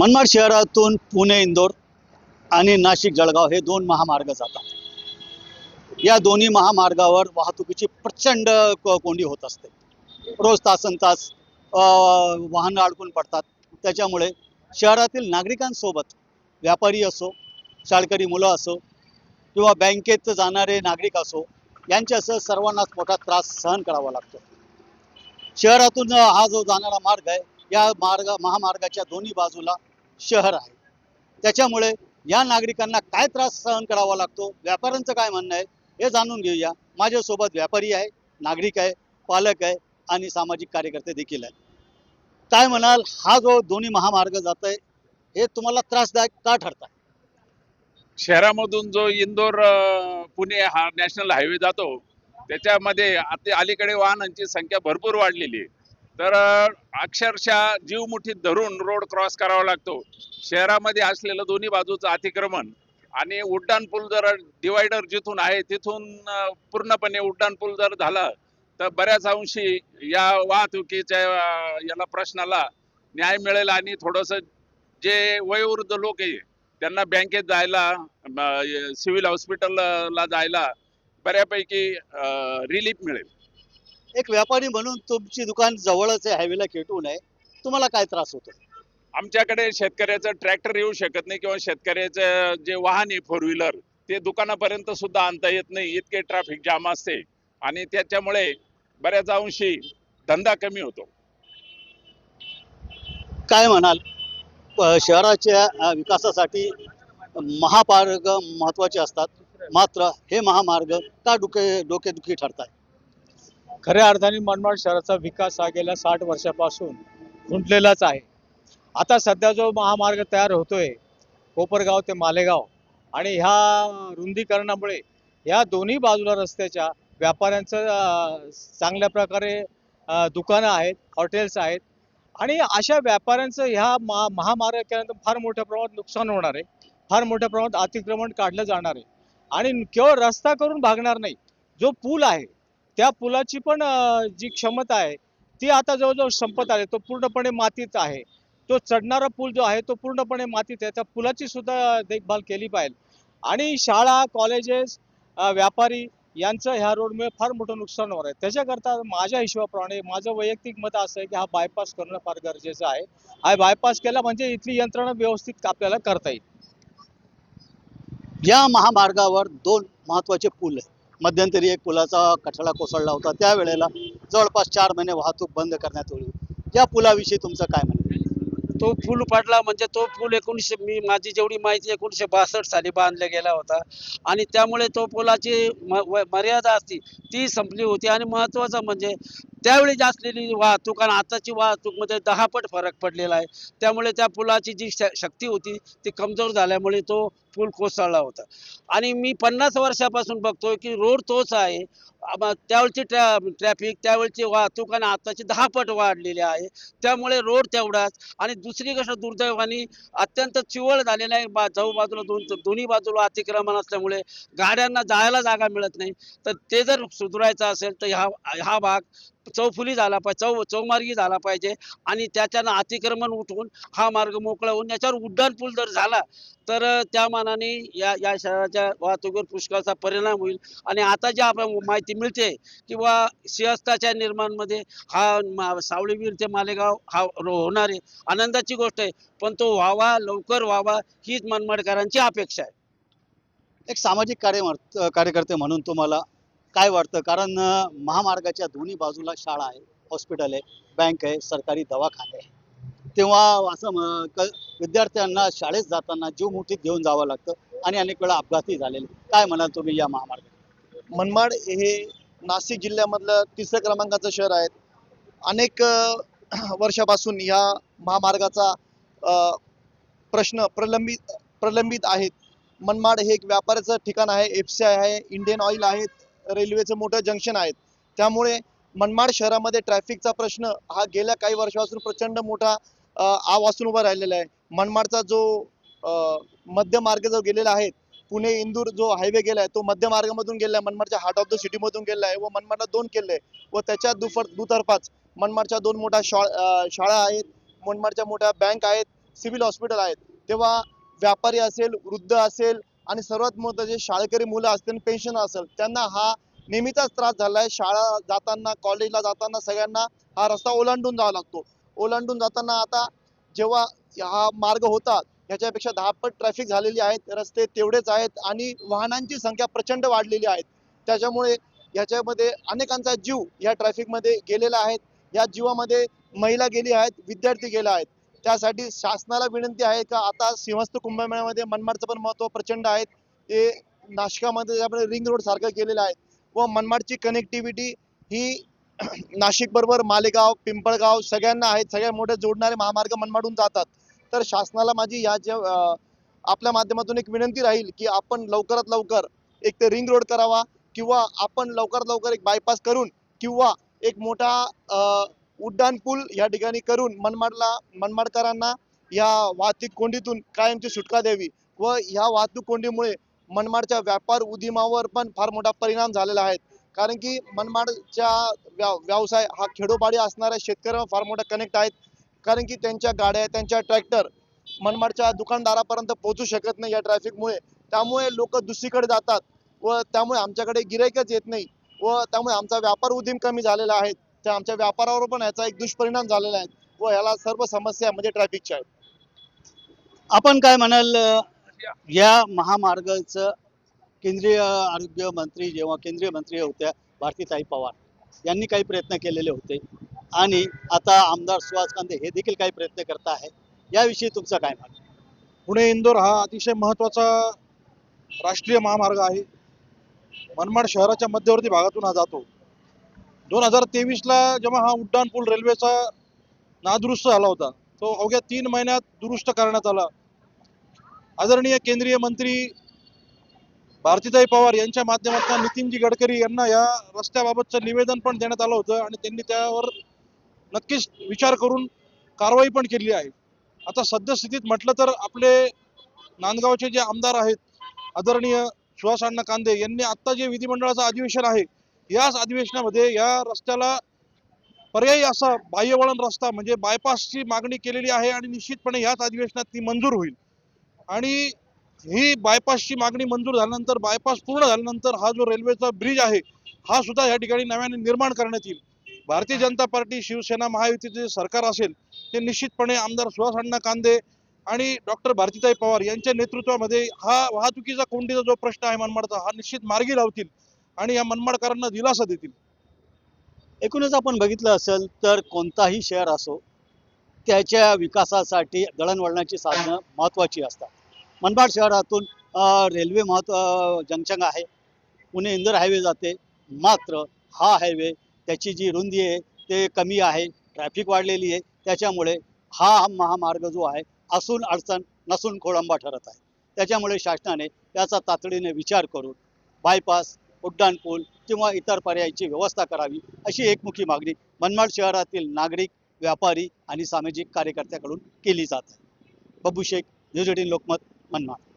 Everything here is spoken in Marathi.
मनमाड शहरातून पुणे इंदोर आणि नाशिक जळगाव हे दोन महामार्ग जातात. या दोन्ही महामार्गावर वाहतुकीची प्रचंड कोंडी होत असते. रोज तासन तास वाहनं अडकून पडतात. त्याच्यामुळे शहरातील नागरिकांसोबत व्यापारी असो शाळकरी मुलं असो किंवा बँकेत जाणारे नागरिक असो यांच्यासह सर्वांनाच मोठा त्रास सहन करावा लागतो. शहरातून हा जो जाणारा मार्ग आहे या मार्ग महामार्गाच्या दोन्ही बाजूला शहर आहे. त्याच्यामुळे या नागरिकांना काय त्रास सहन करावा लागतो? व्यापाऱ्यांचं काय म्हणणं आहे? हे जाणून घेऊया. माझ्यासोबत व्यापारी आहे नागरिक आहे पालक आहे आणि सामाजिक कार्यकर्ते देखील आहेत. काय म्हणाल? हा जो दोन्ही महामार्ग जात आहे हे तुम्हाला त्रासदायक का ठरत आहे शहरामधून जो इंदोर पुणे हा नॅशनल हायवे जातो त्याच्यामध्ये आता अलीकडे वाहनांची संख्या भरपूर वाढलेली आहे. तर अक्षरशः जीव मुठीत धरून रोड क्रॉस करावा लागतो. शहरामध्ये असलेलं दोन्ही बाजूचं अतिक्रमण आणि उड्डाण पूल जर डिवायडर जिथून आहे तिथून पूर्णपणे उड्डाण पूल जर झाला तर बऱ्याच अंशी या वाहतुकीच्या याला प्रश्नाला न्याय मिळेल आणि थोडंसं जे वयोवृद्ध लोक आहे त्यांना बँकेत जायला सिव्हिल हॉस्पिटलला जायला बऱ्यापैकी रिलीफ मिळेल. एक व्यापारी म्हणून तुमची दुकान जवळच आहे हायवेला खेटून आहे. तुम्हाला काय त्रास होतो? आमच्याकडे शेतकऱ्याचं ट्रॅक्टर येऊ शकत नाही किंवा शेतकऱ्याचं जे वाहन आहे फोर व्हीलर ते दुकानापर्यंत सुद्धा आणता येत नाही. इतके ट्रॅफिक जाम असते. आणि त्याच्यामुळे बऱ्याच अंशी धंदा कमी होतो. काय म्हणाल? शहराच्या विकासासाठी महामार्ग महत्त्वाचे असतात. मात्र हे महामार्ग का डोके डोकेदुखी ठरत आहे खऱ्या अर्थाने मनमाड शहराचा विकास हा गेल्या साठ वर्षापासून खुंटलेलाच आहे. आता सध्या जो महामार्ग तयार होतोय कोपरगाव ते मालेगाव आणि ह्या रुंदीकरणामुळे या दोन्ही बाजूला रस्त्याच्या व्यापाऱ्यांचं चांगल्या प्रकारे दुकानं आहेत हॉटेल्स आहेत आणि अशा व्यापाऱ्यांचं ह्या महा महामार्ग केल्यानंतर फार मोठ्या प्रमाणात नुकसान होणार आहे. फार मोठ्या प्रमाणात अतिक्रमण काढलं जाणार आहे. आणि केवळ रस्ता करून भागणार नाही जो पूल आहे त्या पुलाची पण जी क्षमता आहे ती आता जवळजवळ संपत आली. तो पूर्णपणे मातीत आहे. तो चढणारा पूल जो आहे तो पूर्णपणे मातीत आहे. त्या पुलाची सुद्धा देखभाल केली पाहिजे. आणि शाळा कॉलेजेस व्यापारी यांचं ह्या रोडमुळे फार मोठं नुकसान होणार आहे. त्याच्याकरता माझ्या हिशोबाप्रमाणे माझं वैयक्तिक मत असं आहे की हा बायपास करणं फार गरजेचं आहे. हा बायपास केला म्हणजे इथली यंत्रणा व्यवस्थित आपल्याला करता येईल. या महामार्गावर दोन महत्त्वाचे पूल आहे मध्यंतरी एक पुलाचा कठडा कोसळला होता. त्यावेळेला जवळपास चार महिने वाहतूक बंद करण्यात आली या पुलाविषयी तुमचं काय म्हणणं तो पूल पडला म्हणजे तो पूल एकोणीसशे मी माझी जेवढी माहिती एकोणीसशे बासष्ट साली बांधला गेला होता. आणि त्यामुळे तो पुलाची म- मर्यादा असती ती संपली होती. आणि महत्त्वाचं म्हणजे त्यावेळी जी असलेली वाहतूक आणि आताची वाहतूकमध्ये दहा पट फरक पडलेला आहे. त्यामुळे त्या पुलाची जी शक्ती होती ती कमजोर झाल्यामुळे तो पूल कोसळला होता. आणि मी पन्नास वर्षापासून बघतोय की रोड तोच आहे. त्यावेळची ट्रॅ ट्रॅफिक त्यावेळची वाहतूक आणि आताची दहा पट वाढलेली आहे. त्यामुळे रोड तेवढाच. आणि दुसरी गोष्ट दुर्दैवाने अत्यंत चिवळ झालेला आहे. बा जाऊ बाजूला दोन दोन्ही बाजूला अतिक्रमण असल्यामुळे गाड्यांना जायला जागा मिळत नाही. तर ते जर सुधारायचं असेल तर ह्या हा भाग चौफुली झाला पाहिजे चौ चौमार्गी झाला पाहिजे आणि त्याच्यानं अतिक्रमण उठवून हा मार्ग मोकळा होऊन याच्यावर उड्डाण पूल जर झाला तर त्या मानाने या या शहराच्या वाहतुकीवर पुष्कळचा परिणाम होईल. आणि आता जी आपण माहिती मिळते किंवा सिंहस्थाच्या निर्माणमध्ये हा सावळीवीर ते मालेगाव हा होणार आहे आनंदाची गोष्ट आहे पण तो व्हावा लवकर व्हावा हीच मनमाडकरांची अपेक्षा आहे. एक सामाजिक कार्य कार्यकर्ते म्हणून तुम्हाला काय वाटतं? कारण महामार्गाच्या दोन्ही बाजूला शाळा आहे हॉस्पिटल आहे बँक आहे सरकारी दवाखाने आहे. तेव्हा असं विद्यार्थ्यांना शाळेत जाताना जीव मुठीत घेऊन जावं लागतं आणि अनेक वेळा अपघातही झालेले काय म्हणाल तुम्ही या महामार्ग मनमाड हे नाशिक जिल्ह्यामधलं तिसऱ्या क्रमांकाचं शहर आहे. अनेक वर्षापासून ह्या महामार्गाचा प्रश्न प्रलंबित प्रलंबित आहेत. मनमाड हे एक व्यापाराचं ठिकाण आहे एफ सी आय आहे इंडियन ऑइल आहेत रेल्वेचं मोठं जंक्शन आहेत. त्यामुळे मनमाड शहरामध्ये ट्रॅफिकचा प्रश्न हा गेल्या काही वर्षापासून प्रचंड मोठा आव असून उभा राहिलेला आहे. मनमाडचा जो मध्यमार्ग जो गेलेला आहे पुणे इंदूर जो हायवे गेलाय तो मध्य मार्गामधून गेलाय मनमाडच्या हार्ट ऑफ द सिटी मधून गेलाय व मनमाडला दोन किल्ले व त्याच्या दुफर दुतर्फाच मनमाडच्या दोन मोठ्या शा शाळा आहेत मनमाडच्या मोठ्या बँक आहेत सिव्हिल हॉस्पिटल आहेत. तेव्हा व्यापारी असेल वृद्ध असेल आणि सर्वात महत्त्वाचे शाळकरी मुलं असतील पेन्शन असेल त्यांना हा नेहमीचाच त्रास झाला आहे शाळा जाताना कॉलेजला जाताना सगळ्यांना हा रस्ता ओलांडून जावा लागतो. ओलांडून जाताना आता जेव्हा हा मार्ग होता ह्याच्यापेक्षा दहा पट ट्रॅफिक झालेली आहेत रस्ते तेवढेच आहेत आणि वाहनांची संख्या प्रचंड वाढलेली आहेत. त्याच्यामुळे याच्यामध्ये अनेकांचा जीव या ट्रॅफिकमध्ये गेलेला आहे. या जीवामध्ये महिला गेली आहेत विद्यार्थी गेले आहेत त्यासाठी शासनाला विनंती आहे का आता सिंहस्थ कुंभमेळ्यामध्ये मनमाडचं पण महत्त्व प्रचंड आहे. ते नाशिकामध्ये आपण रिंग रोड सारखं केलेलं आहे व मनमाडची कनेक्टिव्हिटी ही नाशिक बरोबर मालेगाव पिंपळगाव सगळ्यांना आहेत. सगळ्या मोठे जोडणारे महामार्ग मनमाडून जातात. तर शासनाला माझी या ज्या आपल्या माध्यमातून एक विनंती राहील की आपण लवकरात लवकर एक ते रिंग रोड करावा किंवा आपण लवकरात लवकर एक बायपास करून किंवा एक मोठा उड्डाणपूल या ठिकाणी करून मनमाडला मनमाडकरांना या वाहतूक कोंडीतून कायमची सुटका द्यावी व ह्या वाहतूक कोंडीमुळे मनमाडच्या व्यापार उद्यमावर पण फार मोठा परिणाम झालेला आहे. कारण की मनमाडच्या व्या व्यवसाय हा खेडोपाडी असणाऱ्या शेतकऱ्यांना फार मोठा कनेक्ट आहेत कारण की त्यांच्या गाड्या त्यांच्या ट्रॅक्टर मनमाडच्या दुकानदारापर्यंत पोहोचू शकत नाही या ट्रॅफिकमुळे त्यामुळे लोक दुसरीकडे जातात व त्यामुळे आमच्याकडे गिरायकच येत नाही व त्यामुळे आमचा व्यापार उद्यम कमी झालेला आहे. त्या आमच्या व्यापारावर पण याचा एक दुष्परिणाम झालेला आहे व याला सर्व समस्या म्हणजे ट्रॅफिकच्या आहेत आपण काय म्हणाल या महामार्गाचं केंद्रीय आरोग्य मंत्री जेव्हा केंद्रीय मंत्री होत्या भारतीताई पवार यांनी काही प्रयत्न केलेले होते. आणि आता आमदार सुहास कांदे हे देखील काही प्रयत्न करत आहे याविषयी तुमचं काय मत? पुणे इंदोर हा अतिशय महत्त्वाचा राष्ट्रीय महामार्ग आहे. मनमाड शहराच्या मध्यवर्ती भागातून हा जातो. दोन हजार तेवीसला जेव्हा हा उड्डाण पूल रेल्वेचा नादुरुस्त झाला होता तो अवघ्या तीन महिन्यात दुरुस्त करण्यात आला. आदरणीय केंद्रीय मंत्री भारतीताई पवार यांच्या माध्यमातून नितीनजी गडकरी यांना या रस्त्याबाबतचं निवेदन पण देण्यात आलं होतं आणि त्यांनी त्यावर नक्कीच विचार करून कारवाई पण केली आहे. आता सद्यस्थितीत म्हटलं तर आपले नांदगावचे जे आमदार आहेत आदरणीय सुहास अण्णा कांदे यांनी आत्ता जे विधिमंडळाचं अधिवेशन आहे याच अधिवेशनामध्ये या रस्त्याला पर्यायी असा बाह्यवळण रस्ता म्हणजे बायपासची मागणी केलेली आहे आणि निश्चितपणे याच अधिवेशनात ती मंजूर होईल. आणि ही बायपासची मागणी मंजूर झाल्यानंतर बायपास पूर्ण झाल्यानंतर हा जो रेल्वेचा ब्रिज आहे हा सुद्धा या ठिकाणी नव्याने निर्माण करण्यात येईल. भारतीय जनता पार्टी शिवसेना महायुतीचे जे सरकार असेल ते निश्चितपणे आमदार सुहास अण्णा कांदे आणि डॉक्टर भारतीताई पवार यांच्या नेतृत्वामध्ये हा वाहतुकीचा कोंडीचा जो प्रश्न आहे मनमाडचा हा निश्चित मार्गी लावतील. आणि या मनमाडकरांना दिलासा देतील. एकूणच आपण बघितलं असेल तर कोणताही शहर असो त्याच्या विकासासाठी दळणवळणाची साधनं महत्त्वाची असतात. मनमाड शहरातून रेल्वे महत्त्व जंक्शन आहे पुणे इंदोर हायवे जाते मात्र हा हायवे त्याची जी रुंदी आहे ते कमी आहे ट्रॅफिक वाढलेली आहे त्याच्यामुळे हा महामार्ग जो आहे असून अडचण नसून खोळंबा ठरत आहे. त्याच्यामुळे शासनाने त्याचा तातडीने विचार करून बायपास उड्डाण पूल किंवा इतर पर्यायाची व्यवस्था करावी अशी एकमुखी मागणी मनमाड शहरातील नागरिक व्यापारी आणि सामाजिक कार्यकर्त्याकडून केली जात. आहे बब्बू शेख न्यूज एटीन लोकमत मनमाड.